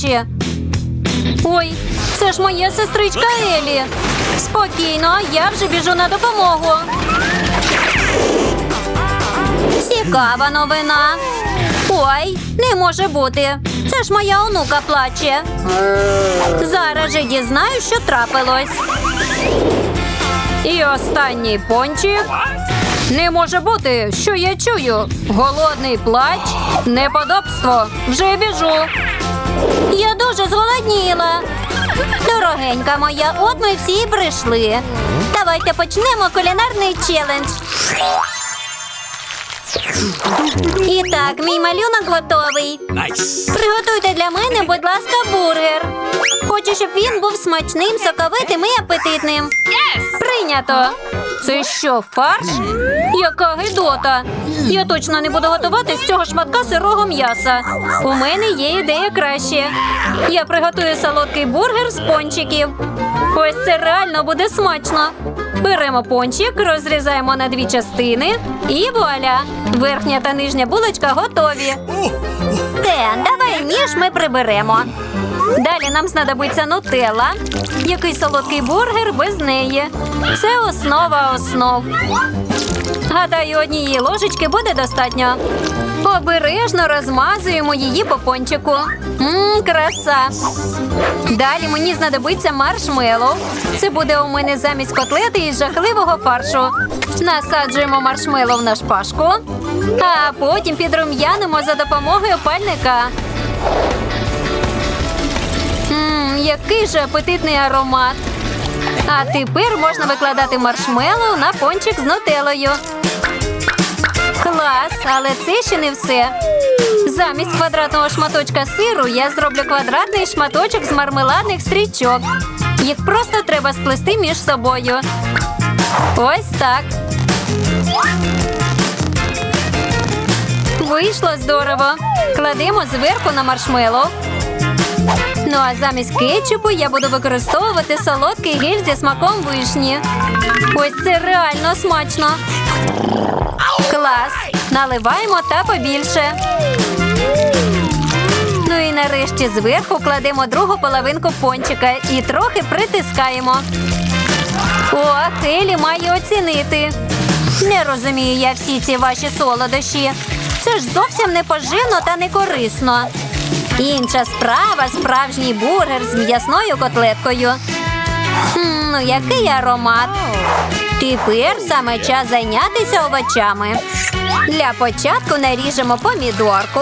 плаче. Ой, це ж моя сестричка Елі. Спокійно, я вже біжу на допомогу. Цікава новина. Ой, не може бути. Це ж моя онука плаче. Зараз же дізнаю, що трапилось. І останній пончик. Не може бути, що я чую. Голодний плач, неподобство. Вже біжу. Я дуже зголодніла. Дорогенька моя, от ми всі прийшли. Давайте почнемо кулінарний челендж. І так, мій малюнок готовий. Nice. Приготуйте для мене, будь ласка, бургер. Хочу, щоб він був смачним, соковитим і апетитним. Прийнято. Це що, фарш? Яка гидота. Я точно не буду готувати з цього шматка сирого м'яса. У мене є ідея краще. Я приготую солодкий бургер з пончиків. Ось це реально буде смачно. Беремо пончик, розрізаємо на дві частини і вуаля! Верхня та нижня булочка готові. Тен, давай ніж ми приберемо. Далі нам знадобиться нутелла. Який солодкий бургер без неї. Це основа основ. Гадаю, однієї ложечки буде достатньо. Обережно розмазуємо її по пончику. Мм, краса. Далі мені знадобиться маршмеллоу. Це буде у мене замість котлети із жахливого фаршу. Насаджуємо маршмеллоу на шпажку, а потім підрум'янимо за допомогою пальника. Мм, який же апетитний аромат. А тепер можна викладати маршмеллоу на пончик з нутеллою. Клас, але це ще не все. Замість квадратного шматочка сиру я зроблю квадратний шматочок з мармеладних стрічок. Їх просто треба сплести між собою. Ось так. Вийшло здорово. Кладемо зверху на маршмеллоу. Ну а замість кетчупу я буду використовувати солодкий гель зі смаком вишні. Ось це реально смачно. Клас. Наливаємо та побільше. Ну і нарешті зверху кладемо другу половинку пончика і трохи притискаємо. Ох, Елі має оцінити. Не розумію я всі ці ваші солодощі. Це ж зовсім не поживно та не корисно. Інша справа справжній бургер з м'ясною котлеткою. М, ну, який аромат. Тепер саме час зайнятися овочами. Для початку наріжемо помідорку.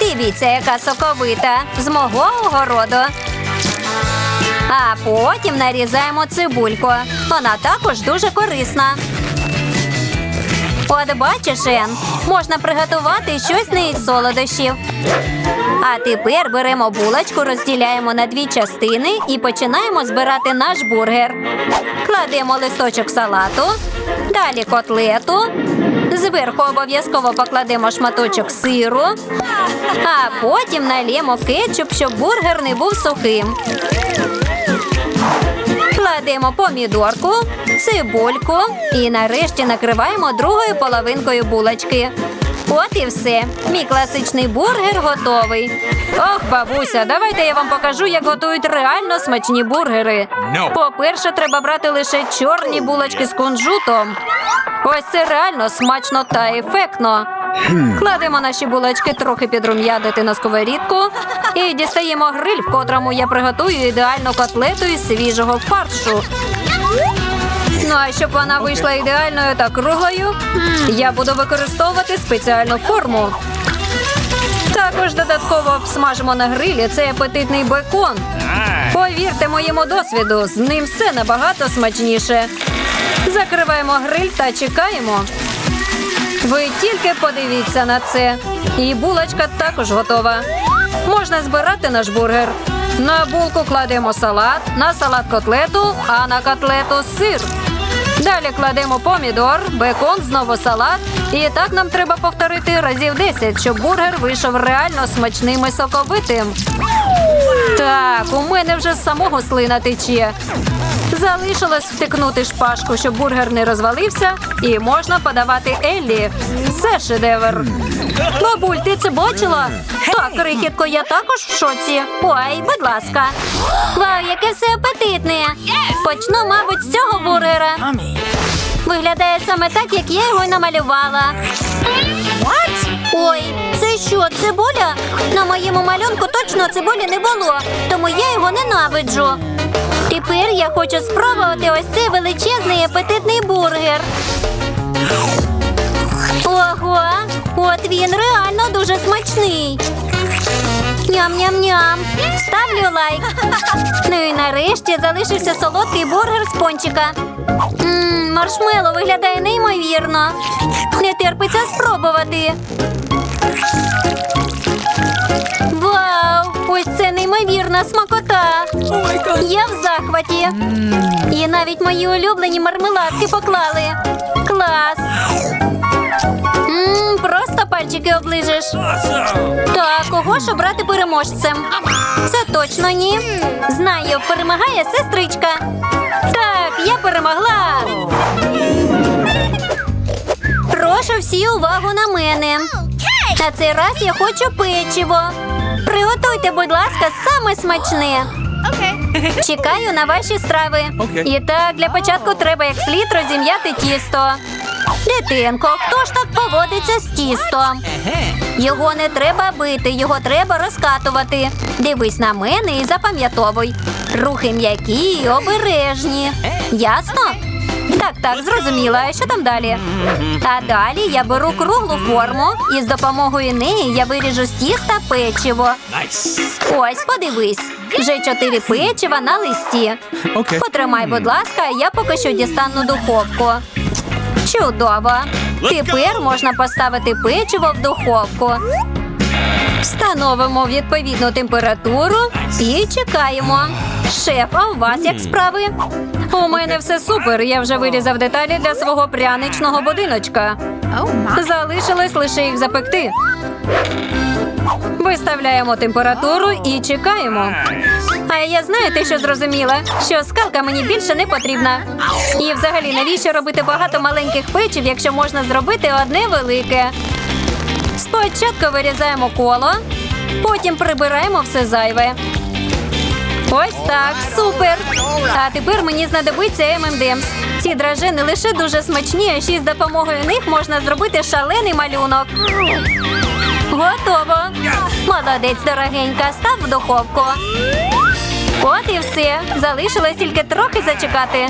Дивіться, яка соковита з мого огороду. А потім нарізаємо цибульку. Вона також дуже корисна. От бачиш, Ен, можна приготувати щось не із солодощів. А тепер беремо булочку, розділяємо на дві частини і починаємо збирати наш бургер. Кладемо листочок салату, далі котлету. Зверху обов'язково покладемо шматочок сиру, а потім налємо кетчуп, щоб бургер не був сухим. Кладемо помідорку, цибульку і нарешті накриваємо другою половинкою булочки. От і все. Мій класичний бургер готовий. Ох, бабуся, давайте я вам покажу, як готують реально смачні бургери. По-перше, треба брати лише чорні булочки з кунжутом. Ось це реально смачно та ефектно. Кладемо наші булочки трохи підрум'ядити на сковорідку і дістаємо гриль, в котрому я приготую ідеальну котлету із свіжого фаршу. Ну а щоб вона вийшла ідеальною та круглою, я буду використовувати спеціальну форму. Також додатково обсмажимо на грилі цей апетитний бекон. Повірте моєму досвіду, з ним все набагато смачніше. Закриваємо гриль та чекаємо. Ви тільки подивіться на це. І булочка також готова. Можна збирати наш бургер. На булку кладемо салат, на салат котлету, а на котлету сир. Далі кладемо помідор, бекон, знову салат. І так нам треба повторити разів 10, щоб бургер вийшов реально смачним і соковитим. Так, у мене вже з самого слина тече. Залишилось втикнути шпажку, щоб бургер не розвалився, і можна подавати Еллі. Це шедевр. Бабуль, ти це бачила? Так, крихітко, я також в шоці. Ой, будь ласка. Вау, яке все апетитне. Почну, мабуть, з цього бургера. Виглядає саме так, як я його й намалювала. Ой, це що, цибуля? На моєму малюнку точно цибулі не було, тому я його ненавиджу. Тепер я хочу спробувати ось цей величезний апетитний бургер. Ого, от він реально дуже смачний. Ням-ням-ням. Ставлю лайк. Ну і нарешті залишився солодкий бургер з пончика. Мм, маршмело виглядає неймовірно. Не терпиться спробувати. Вау! Ось це неймовірна смакота. Я в захваті. І навіть мої улюблені мармеладки поклали. Клас. Мм, просто пальчики оближеш. Так, кого ж обрати переможцем? Це точно ні. Знаю, перемагає сестричка. Так, я перемогла. Прошу всі увагу на мене. На цей раз я хочу печиво. Приготуйте, будь ласка, саме смачне. Чекаю на ваші страви. І так, для початку треба як слід розім'яти тісто. Дитинко, хто ж так поводиться з тістом? Його не треба бити, його треба розкатувати. Дивись на мене і запам'ятовуй. Рухи м'які і обережні. Ясно? Так, так, зрозуміла. Що там далі? А далі я беру круглу форму і з допомогою неї я виріжу з тіста печиво. Ось, подивись. Вже чотири печива на листі. Потримай, будь ласка, я поки що дістану духовку. Чудово. Тепер можна поставити печиво в духовку. Встановимо відповідну температуру і чекаємо. Шеф, а у вас як справи? У мене все супер. Я вже вирізав деталі для свого пряничного будиночка. Залишилось лише їх запекти. Виставляємо температуру і чекаємо. А я знаєте, що зрозуміла? Що скалка мені більше не потрібна. І взагалі, навіщо робити багато маленьких печів, якщо можна зробити одне велике? Спочатку вирізаємо коло, потім прибираємо все зайве. Ось так, супер. А тепер мені знадобиться M&M's. Ці драже не лише дуже смачні, а ще з допомогою них можна зробити шалений малюнок. Готово. Молодець, дорогенька, став в духовку. От і все. Залишилось тільки трохи зачекати.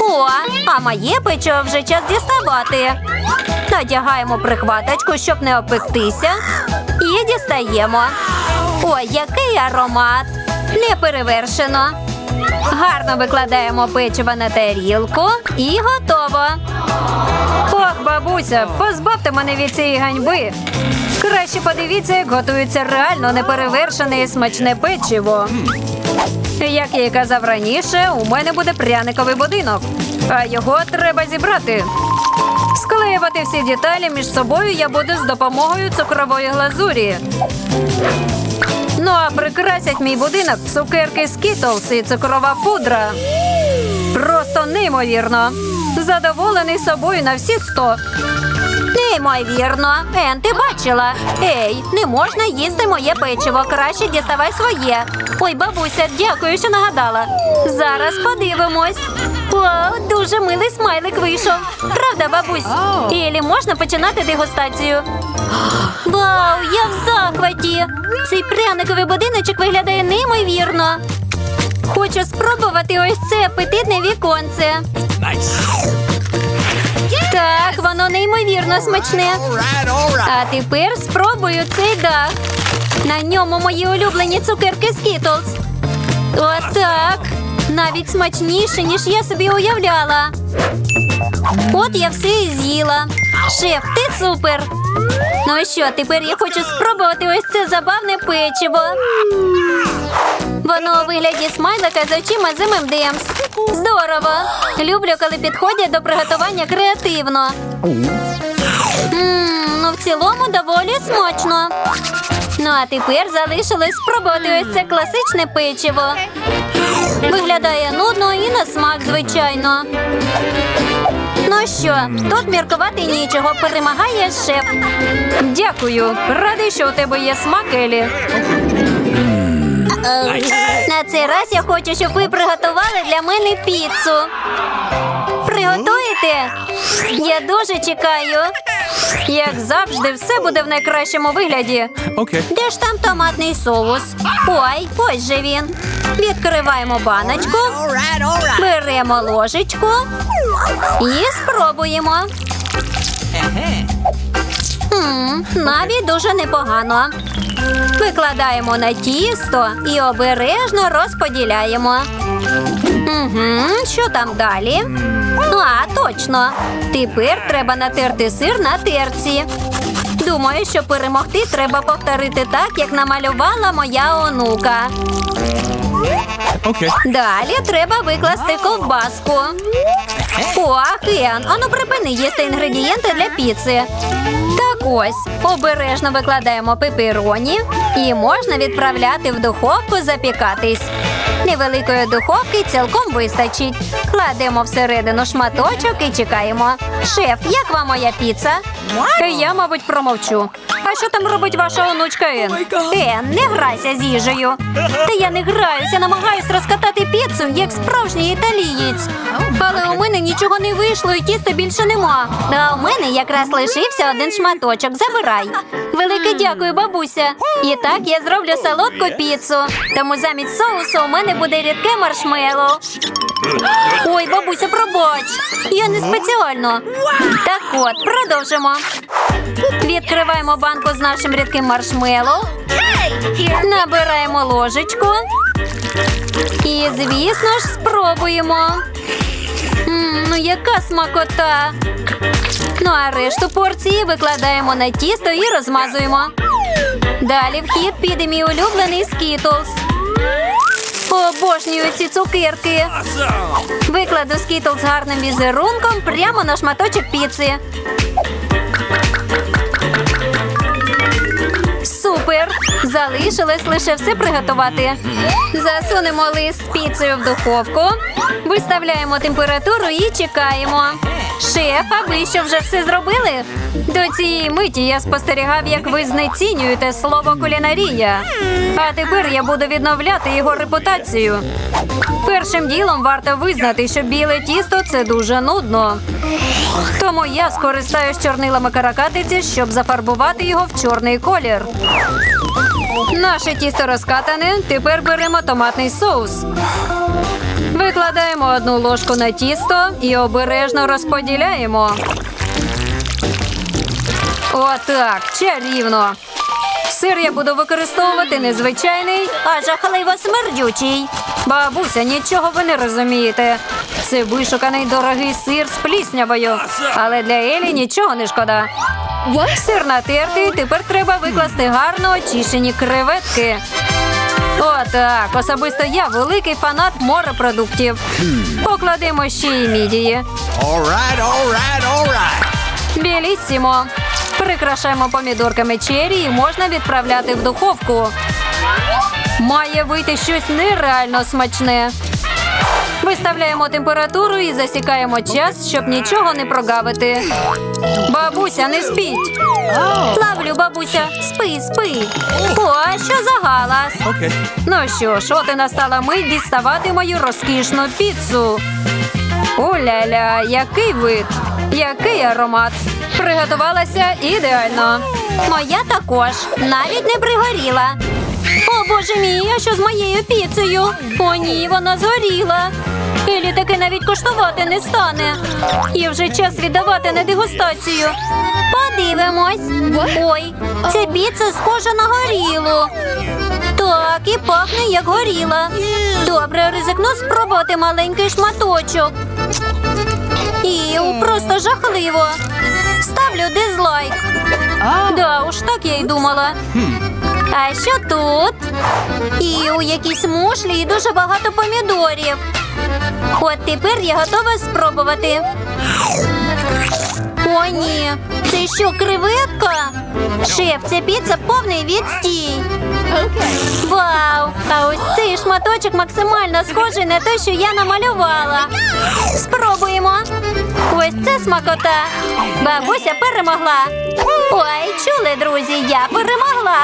О, а моє печиво вже час діставати. Надягаємо прихваточку, щоб не опектися. І дістаємо. Ой, який аромат! Не перевершено. Гарно викладаємо печиво на тарілку і готово. Ох, бабуся, позбавте мене від цієї ганьби. Краще подивіться, як готується реально неперевершене і смачне печиво. Як я і казав раніше, у мене буде пряниковий будинок, а його треба зібрати. Склеювати всі деталі між собою я буду з допомогою цукрової глазурі. Ну а прикрасять мій будинок цукерки Skittles і цукрова пудра. Просто неймовірно. Задоволений собою на всі сто. Неймовірно. Ен, ти бачила? Ей, не можна їсти моє печиво. Краще діставай своє. Ой, бабуся, дякую, що нагадала. Зараз подивимось. Вау, дуже милий смайлик вийшов. Правда, бабусь? Елі, можна починати дегустацію. Вау, я в захваті. Цей пряниковий будиночок виглядає неймовірно. Хочу спробувати ось це апетитне віконце. Nice. Так, воно неймовірно смачне. А тепер спробую цей дах. На ньому мої улюблені цукерки Skittles. Отак. Навіть смачніше, ніж я собі уявляла. От я все і з'їла. Шеф, ти супер. Ну і що, тепер я хочу спробувати ось це забавне печиво. Воно у вигляді смайлика з очима з M&M's. Здорово. Люблю, коли підходять до приготування креативно. Мм, ну в цілому доволі смачно. Ну а тепер залишилось спробувати ось це класичне печиво. Виглядає нудно і на смак, звичайно. Ну що, тут міркувати нічого, перемагає шеф. Дякую. Радий, що у тебе є смак, Елі. На цей раз я хочу, щоб ви приготували для мене піцу. Приготуєте? Я дуже чекаю. Як завжди, все буде в найкращому вигляді. Okay. Де ж там томатний соус? Ой, ось же він. Відкриваємо баночку, беремо ложечку і спробуємо. М, навіть дуже непогано. Викладаємо на тісто і обережно розподіляємо. Угу, що там далі? А, точно. Тепер треба натерти сир на терці. Думаю, що перемогти треба повторити так, як намалювала моя онука. Okay. Далі треба викласти ковбаску. О, Кен, ану припини їсти інгредієнти для піци. Ось, обережно викладаємо пепероні і можна відправляти в духовку запікатись. Невеликої духовки цілком вистачить. Кладемо всередину шматочок і чекаємо. Шеф, як вам моя піца? Я, мабуть, промовчу. А що там робить ваша онучка Ен? Ен, не грайся з їжею. Та я не граюся, намагаюсь розкатати піцу, як справжній італієць. Але у мене нічого не вийшло і тіста більше нема. А у мене якраз лишився один шматочок. Забирай. Велике дякую, бабуся. І так я зроблю солодку піцу. Тому замість соусу у мене буде рідке маршмело. Ой, бабуся, пробач. Я не спеціально. Так от, продовжимо. Відкриваємо банку з нашим рідким маршмело. Набираємо ложечку. І, звісно ж, спробуємо. М, ну, яка смакота. Ну а решту порції викладаємо на тісто і розмазуємо. Далі в хід піде мій улюблений скітлс. Обожнюю ці цукерки. Викладу скітл з гарним візерунком прямо на шматочок піци. Супер! Залишилось лише все приготувати. Засунемо лист піцею в духовку, виставляємо температуру і чекаємо. Шеф, а ви що вже все зробили? До цієї миті я спостерігав, як ви знецінюєте слово кулінарія. А тепер я буду відновляти його репутацію. Першим ділом варто визнати, що біле тісто це дуже нудно. Тому я скористаюсь чорнилами каракатиці, щоб зафарбувати його в чорний колір. Наше тісто розкатане. Тепер беремо томатний соус. Викладаємо одну ложку на тісто і обережно розподіляємо. Отак, чарівно. Сир я буду використовувати не звичайний, а жахливо смердючий. Бабуся, нічого ви не розумієте. Це вишуканий дорогий сир з пліснявою. Але для Елі нічого не шкода. Сир натертий, тепер треба викласти гарно очищені креветки. Отак, особисто я великий фанат морепродуктів. Покладемо ще й мідії. All right, all right, all right. Білісімо. Прикрашаємо помідорками чері і можна відправляти в духовку. Має вийти щось нереально смачне. Виставляємо температуру і засікаємо час, щоб нічого не прогавити. Бабуся, не спіть. Лавлю, бабуся, спи, спи. О, а що за галас? Okay. Ну що ж, от і настала мить діставати мою розкішну піцу. Уля-ля, який вид, який аромат. Приготувалася ідеально. Моя також навіть не пригоріла. О, боже мій, а що з моєю піцею? О, ні, вона згоріла. Елі таки навіть коштувати не стане. І вже час віддавати на дегустацію. Подивимось. Ой, ця піца схожа на горілу. Так, і пахне як горіла. Добре, ризикну спробувати маленький шматочок. Іу, просто жахливо. Ставлю дизлайк. Да, уж так я й думала. А що тут? Іу, якісь мушлі і дуже багато помідорів. От тепер я готова спробувати. О, ні, це що, креветка? Шеф, ця піца повний відстій. Вау! А ось цей шматочок максимально схожий на те, що я намалювала. Спробуємо. Ось це смакота. Бабуся перемогла. Ой, чули, друзі, я перемогла.